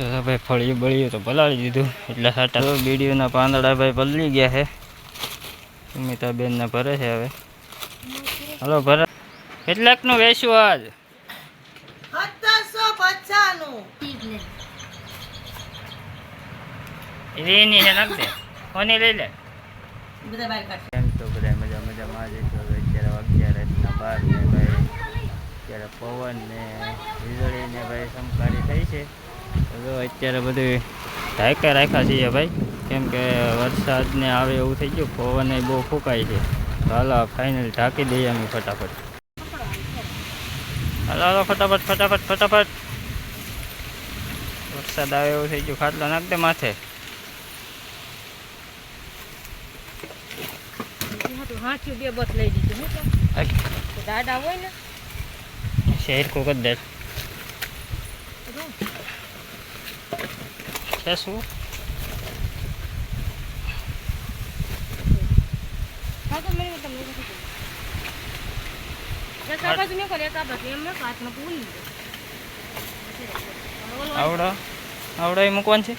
તો ભાઈ ફળિયું બળિયું તો પલાળી દીધું. એટલે સાટા તો બીડીઓના પાંદડા ભાઈ પલળી ગયા છે. સુમિતાબેનને ભરે છે હવે. હલો ભરે. કેટલાકનું વેચવું આજ? એની છે નાખ દે. કોની લઈ લે? બધા બહાર તો બધા મજા મજામાં જ અત્યારે વાગ્યા રાતના બાર ને ભાઈ અત્યારે પવન ને વીજળી ને ભાઈ સમકારી થઈ છે. તો અત્યારે બધું ઢાંકા રાખ્યા છીએ ભાઈ. કેમ કે વરસાદ ને આવે એવું થઈ ગયું પવન બહુ ફૂંકાય છે. હાલો ફાઇનલ ઢાંકી દઈએ અમે ફટાફટ. હાલો હાલો ફટાફટ ફટાફટ ફટાફટ. વરસાદ આવે એવું થઈ ગયું ખાટલો નાખ દે માથે. હાથું બે બસ લઈ દીધું હું હોય. ને? શહેર કો કદ્દર છે શું હા તો મેં તમને એક આ બાજુ મેં કરે એક આ બાજુ એમ મેં આવડો? આવડો એ મૂકવાનું છે?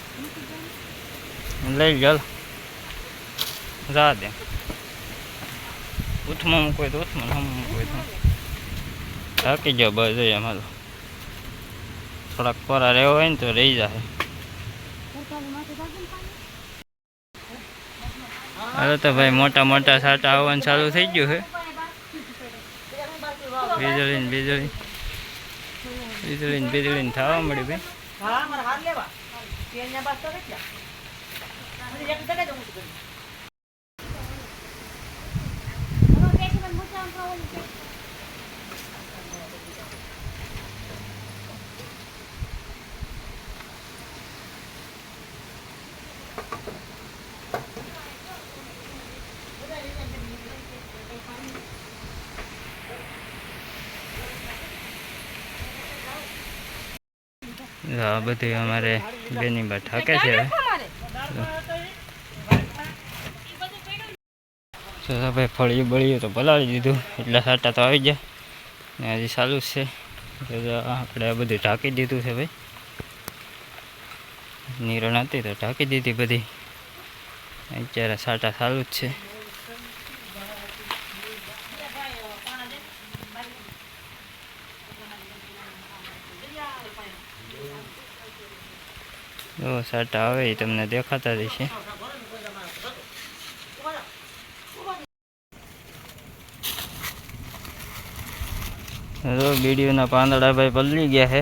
લઈ ગયો. જા દે. ઉથમાં મૂકવો તો ઉથમાં હમ મૂકવો તો. થાકી જાઓ બસ એમાં થોડાક કોરા રહેવો હોય ને તો રહી જાય. હવે તો ભાઈ મોટા મોટા સાટા આવવાનું ચાલુ થઈ ગયું છે. વીજળી. ને વીજળી વીજળી ને વીજળી ને થવા મળી ભાઈ હા મારા હાથ લેવા તેલના બાસ તો કેટલા મને એક ટકે દઉં છું આ બધી અમારે બેની બા ઠાકે છે. તો ભાઈ, ફળિયું બળિયું તો પલાળી દીધું. એટલે સાટા તો આવી ગયા. ને હજી ચાલુ જ છે. આપણે આ બધું ઢાંકી દીધું છે, ભાઈ. નિરણ હતી તો ઢાંકી દીધી બધી. અત્યારે સાટા ચાલુ જ છે. જો, સાટા આવે એ તમને દેખાતા રહેશે. જો, બીડીઓના પાંદડા ભાઈ પલળી ગયા છે.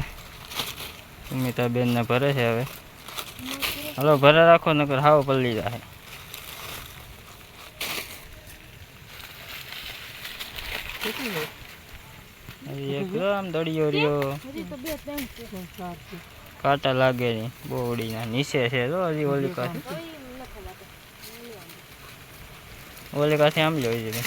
સુમિતાબેનને ભરે છે હવે. હલો, ભરે રાખો, નકર હાવ પલળી જાય. આમ દડિયો રહ્યો. કાંટા લાગે નહીં બોવડીના. નીચે છે તો હજી ઓલી પાસે. ઓલી પાસે આમ જોઈ છે.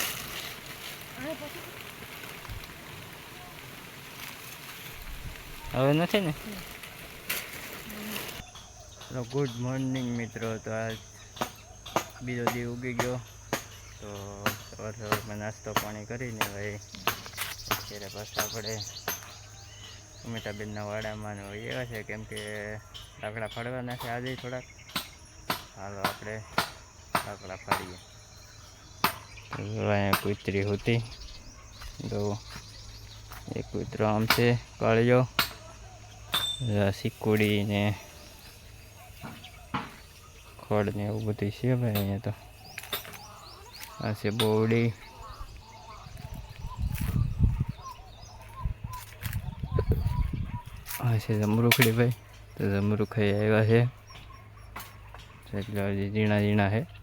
હવે નથી ને? ગુડ મોર્નિંગ મિત્રો. તો આજ બીજો દી ઉગી ગયો. તો સવાર સવારમાં નાસ્તો પાણી કરીને ભાઈ અત્યારે પાછા આપણે અમિતાબેનના વાડામાં એવા છે કેમ કે લાકડા ફાડવાના છે આજે થોડાક. હાલો આપણે લાકડા ફાડીએ. અહીંયા કુતરી હતી. તો એક કૂતરો આમ છે કાળજો સિકુડી ને ખડ ને એવું બધું છે ભાઈ અહીંયા તો. આ છે બોવડી. છે જમરૂખડી ભાઈ. તો જમરૂખાઈ આવ્યા છે. એટલે ઝીણા ઝીણા છે.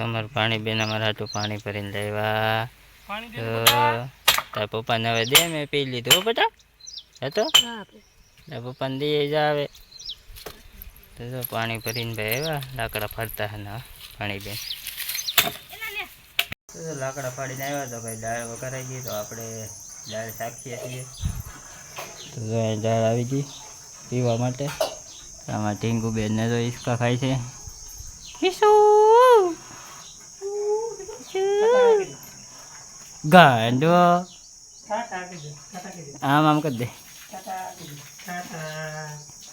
તો પાણી બેન અમારા હાટું પાણી ભરીને લેવા પાણી તાર પપ્પાને હવે દે મેં પી લીધું હો બેટા. હતો તાર પપ્પાને દઈએ જ આવે તો પાણી ભરીને ભાઈ આવ્યા. લાકડા ફરતા હે પાણી બેન. લાકડા ફાડીને આવ્યા તો ભાઈ દાળ વઘારાઈ ગઈ તો આપણે દાળ શાકીએ છીએ. તો દાળ આવી ગઈ પીવા માટે. આમાં ટીંગુ બેનને તો ઈસકા ખાય છે. હિસુ ગાંડો આમ આમ કરી દે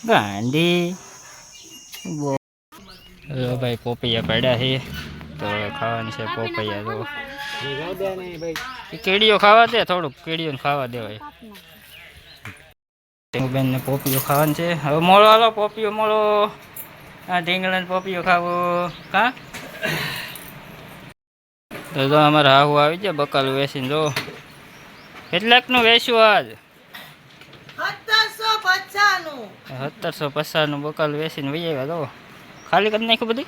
ગાંડી લો ભાઈ પોપૈયા પડ્યા છે તો ખાવાની છે પોપૈયા તો કેડીઓ ખાવા દે થોડુંક કેડીઓ ખાવા દેવાય બેન ને પોપીઓ ખાવાનું છે હવે મોળો હાલો પોપીઓ મોળો આ ઢીંગલા ને પોપીઓ ખાવો કા તો તો અમારે હાહુ આવી જાય બકાલું વેસીને જો કેટલાકનું વેચ્યું આજ? સત્તરસો પચાસનું બકાલું વેસીને વહી આવ્યા તો ખાલી કરી નાખ્યું બધું?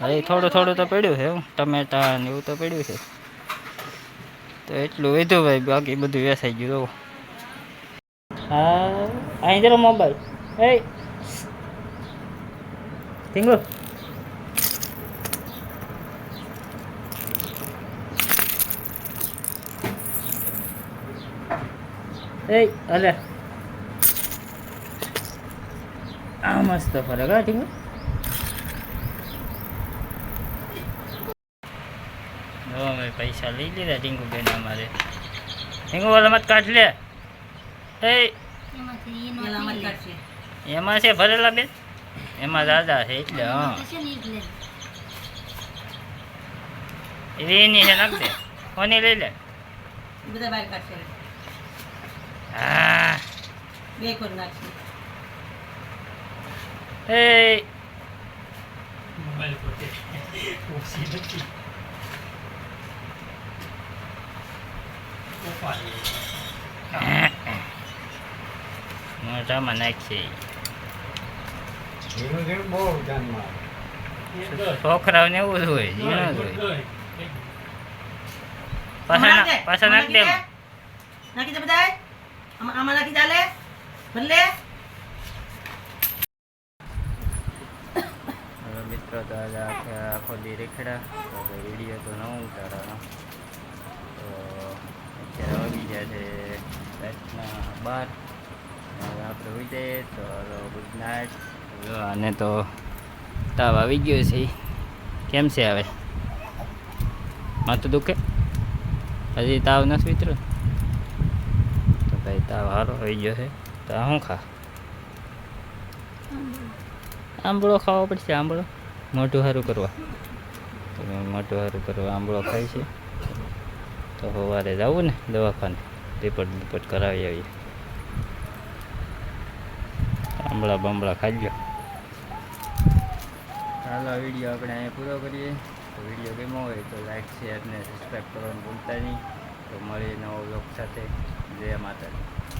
હવે થોડું થોડું તો પડ્યું છે, એવું ટમેટા ને એવું તો પડ્યું છે. તો એટલું વધ્યું ભાઈ, બાકી બધું વેસાઈ ગયું તો હા, અહીં જરો મોબાઈલ. એ ટીંગુ એ, અલે. આ મસ્ત ફરક, હા અમે પૈસા લઈ લીધા ટીંગુ બેન અમારે. ટીંગુ વાલા મત કાઢ લે. એ. એમાં છે ભરેલા બેન? એમાં દાદા છે એટલે, હા. એની છે નાખ દે. કોની લઈ લે? બધા બહાર કાઢશે બે કોર નાખશે એ મોઢામાં નાખીએ. છોકરાઓને એવું જ હોય ઝીણો જ હોય. પાછા ના- નાખ દે નાખી દે આમાં આમાં નાખી ચાલે. ભલે મિત્રો તો આજે આખે આખો દી રેખડા, તો વીડિયો તો ન ઉતારવાનો. તો અત્યારે વાગી ગયા છે રાતના બાર. આપણે હોઈ જઈએ તો ગુડ નાઇટ અને તો તાવ આવી ગયો છે. કેમ છે હવે? માથું દુખે? હજી તાવ નથી મિત્રો તો ભાઈ તાવ સારો આવી ગયો છે. તો શું ખા આંબળો ખાવો પડશે આંબળો. મોટું સારું કરવા. તો મોટું સારું કરવા આંબળો ખાય છે. તો સવારે જવું ને દવાખાને. રિપોર્ટ રિપોર્ટ કરાવી આવીએ. આંબળા બાંબળા ખાજો. ચાલો આ વીડિયો આપણે અહીંયા પૂરો કરીએ. તો વીડિયો ગમ્યો હોય તો લાઈક શેર ને સબસ્ક્રાઈબ કરવાનું ભૂલતા નહીં. તો મળીએ નવો બ્લોગ સાથે. જય માતાજી.